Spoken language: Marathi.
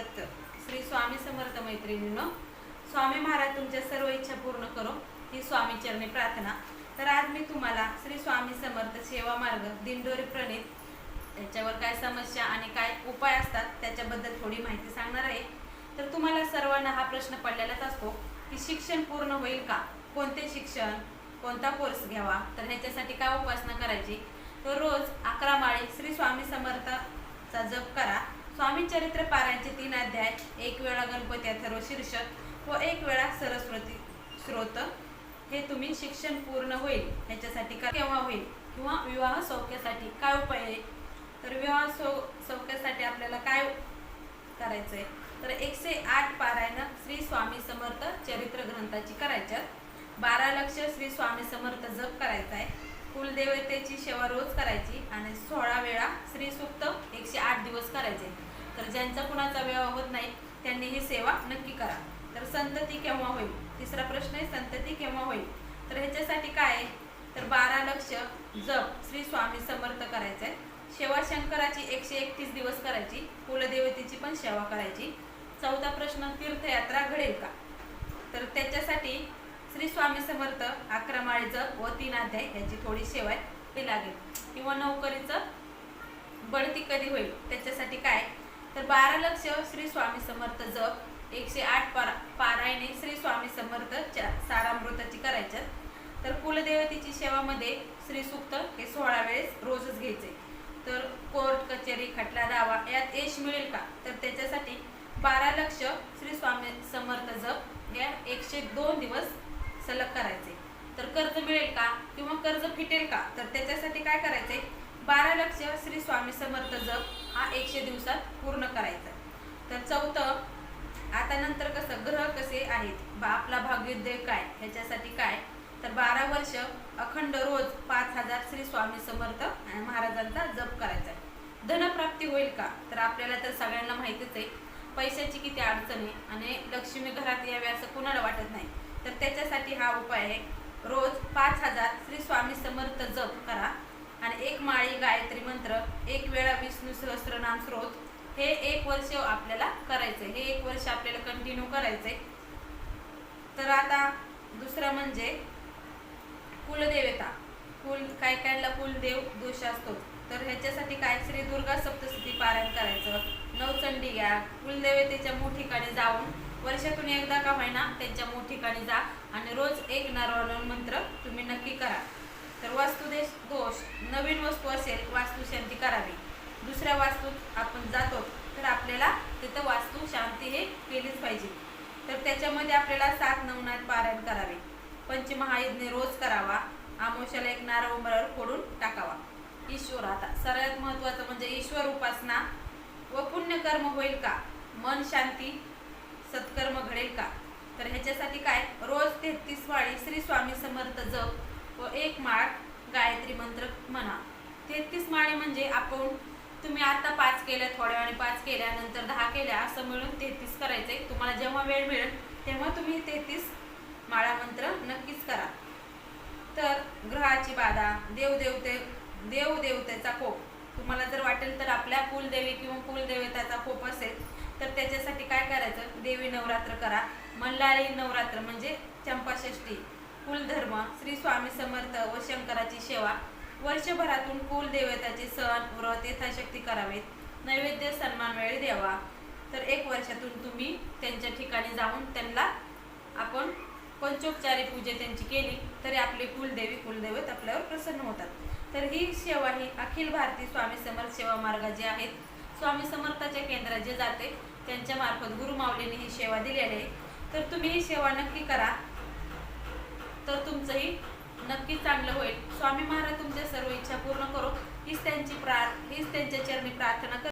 दत्त श्री स्वामी समर्थ मैत्रिणींनो स्वामी महाराज तुमच्या सर्व इच्छा पूर्ण करो ही स्वामी चरणी प्रार्थना. तर आज मी तुम्हाला श्री स्वामी समर्थ सेवा मार्ग दिंडोरी प्रणित त्याच्यावर काय समस्या आणि काय उपाय असतात त्याच्याबद्दल थोडी माहिती सांगणार आहे. तर तुम्हाला सर्वांना हा प्रश्न पडलेलाच असतो की शिक्षण पूर्ण होईल का? कोणते शिक्षण? कोणता कोर्स घ्यावा? तर ह्याच्यासाठी काय उपासना करायची? तर रोज अकरा माळी श्री स्वामी समर्थाचा जप करा. स्वामी चरित्र पारायणचे तीन अध्याय एक वेळा गणपती अथर्व शीर्षक व एक वेळा सरस्वती स्रोत. हे तुम्ही शिक्षण पूर्ण होईल. ह्याच्यासाठी का केव्हा होईल? किंवा विवाह सौख्यासाठी काय उपाय आहे? तर विवाह सौ सौख्यासाठी आपल्याला काय करायचंय? तर एकशे आठ पारायण श्री स्वामी समर्थ चरित्र ग्रंथाची करायच्यात. बारा लक्ष श्री स्वामी समर्थ जप करायचा आहे कुलदेवतेची सेवा रोज करायची आणि सोळा वेळा श्रीसुक्त एकशे आठ दिवस करायचे. तर ज्यांचा कुणाचा विवाह होत नाही त्यांनी ही सेवा नक्की करा. तर संतती केव्हा होईल? तिसरा प्रश्न आहे संतती केव्हा होईल? तर ह्याच्यासाठी काय आहे? तर बारा लक्ष जप श्री स्वामी समर्थ करायचं आहे सेवा शंकराची एकशे एकतीस दिवस करायची कुलदेवतेची पण सेवा करायची. चौथा प्रश्न तीर्थयात्रा घडेल का? तर त्याच्यासाठी श्री स्वामी समर्थ अकरा माळीचं व तीन अध्याय याची थोडी सेवा आहे ती लागेल. किंवा नोकरीचं बढती कधी होईल? त्याच्यासाठी काय? तर बारा लक्ष श्री स्वामी समर्थ जप एकशे आठ पारा पारायणे श्री स्वामी समर्थ च्या सारामृताची करायच्यात. तर कुलदेवतेची सेवामध्ये श्री सुक्त हे सोळा वेळेस रोजच घ्यायचे. तर कोर्ट कचेरी खटला दावा यात यश मिळेल का? तर त्याच्यासाठी बारा लक्ष श्री स्वामी समर्थ जप या एकशे दोन दिवस सलग करायचे. तर कर्ज मिळेल का? किंवा कर्ज फिटेल का? तर त्याच्यासाठी काय करायचे? बारा लक्ष श्री स्वामी समर्थ जप हा एकशे दिवसात पूर्ण करायचा. तर चौथं आता नंतर कसं ग्रह कसे आहेत? बा आपला भाग्योदय काय? ह्याच्यासाठी काय? तर बारा वर्ष अखंड रोज पाच हजार श्री स्वामी समर्थ आणि महाराजांचा जप करायचा. आहे धनप्राप्ती होईल का? तर आपल्याला तर सगळ्यांना माहितीच आहे. पैशाची किती अडचण आहे आणि लक्ष्मी घरात यावी असं कुणाला वाटत नाही. तर त्याच्यासाठी हा उपाय आहे. रोज पाच हजार श्री स्वामी समर्थ जप करा. आणि एक माळी गायत्री मंत्र एक वेळा विष्णू सहस्त्रनाम स्रोत हे एक वर्ष आपल्याला करायचं हे एक वर्ष आपल्याला कंटिन्यू करायचंय. तर आता दुसरं म्हणजे कुलदेवता. कुल काय कायला कुलदेव दोष असतो. तर ह्याच्यासाठी काय श्री दुर्गा सप्तशती पारायण करायचं. नवचंडी घ्या. कुलदेवतेच्या मूळ ठिकाणी जाऊन वर्षातून एकदा का होईना त्यांच्या मूळ ठिकाणी जा आणि रोज एक नारळ मंत्र तुम्ही नक्की करा. तर वास्तुदेश दोष नवीन वस्तू असेल वास्तुशांती करावी. दुसऱ्या वास्तूत आपण जातो तर आपल्याला तिथं वास्तू शांती हे केलीच पाहिजे. तर त्याच्यामध्ये आपल्याला सात नवनाथ पारायण करावे. पंचमहायज्ञ रोज करावा. आमोशाला एक नारळ उंबरावर फोडून टाकावा. ईश्वर आता सगळ्यात महत्वाचं म्हणजे ईश्वर उपासना. व पुण्यकर्म होईल का? मन शांती सत्कर्म घडेल का? तर ह्याच्यासाठी काय? रोज तेहतीस वाळी श्री स्वामी समर्थ जप व एक माळ गायत्री मंत्र म्हणा. तेहतीस माळे म्हणजे आपण तुम्ही आता पाच केल्या थोड्या वेळाने पाच केल्या नंतर दहा केल्या असं मिळून तेहतीस करायचंय. तुम्हाला जेव्हा वेळ मिळेल तेव्हा तुम्ही तेहतीस माळा मंत्र नक्कीच करा. तर ग्रहाची बाधा देवदेवते देवदेवतेचा कोप. तुम्हाला जर वाटेल तर आपल्या कुलदेवी किंवा कुलदेवताचा कोप असेल तर त्याच्यासाठी काय करायचं? देवी नवरात्र करा. मल्हारी नवरात्र म्हणजे चंपाषष्ठी. कुलधर्म श्री स्वामी समर्थ व शंकराची सेवा. वर्षभरातून कुलदेवताचे सण व्रत यथाशक्ती करावेत. नैवेद्य सन्मान वेळी द्यावा. तर एक वर्षातून तुम्ही त्यांच्या ठिकाणी जाऊन त्यांना आपण पंचोपचारी पूजा त्यांची केली तरी आपले कुलदेवी कुलदैवत आपल्यावर प्रसन्न होतात. तर ही सेवा ही अखिल भारतीय स्वामी समर्थ सेवा मार्ग जे आहेत. स्वामी समर्थाच्या केंद्रात जे जाते त्यांच्या मार्फत ही सेवा दिलेली आहे. तर तुम्ही ही सेवा नक्की करा. तर तुमचंही नक्की चांगलं होईल. स्वामी महाराज तुमच्या सर्व इच्छा पूर्ण करो. हीच त्यांची प्रा हीच त्यांच्या चरणी प्रार्थना कर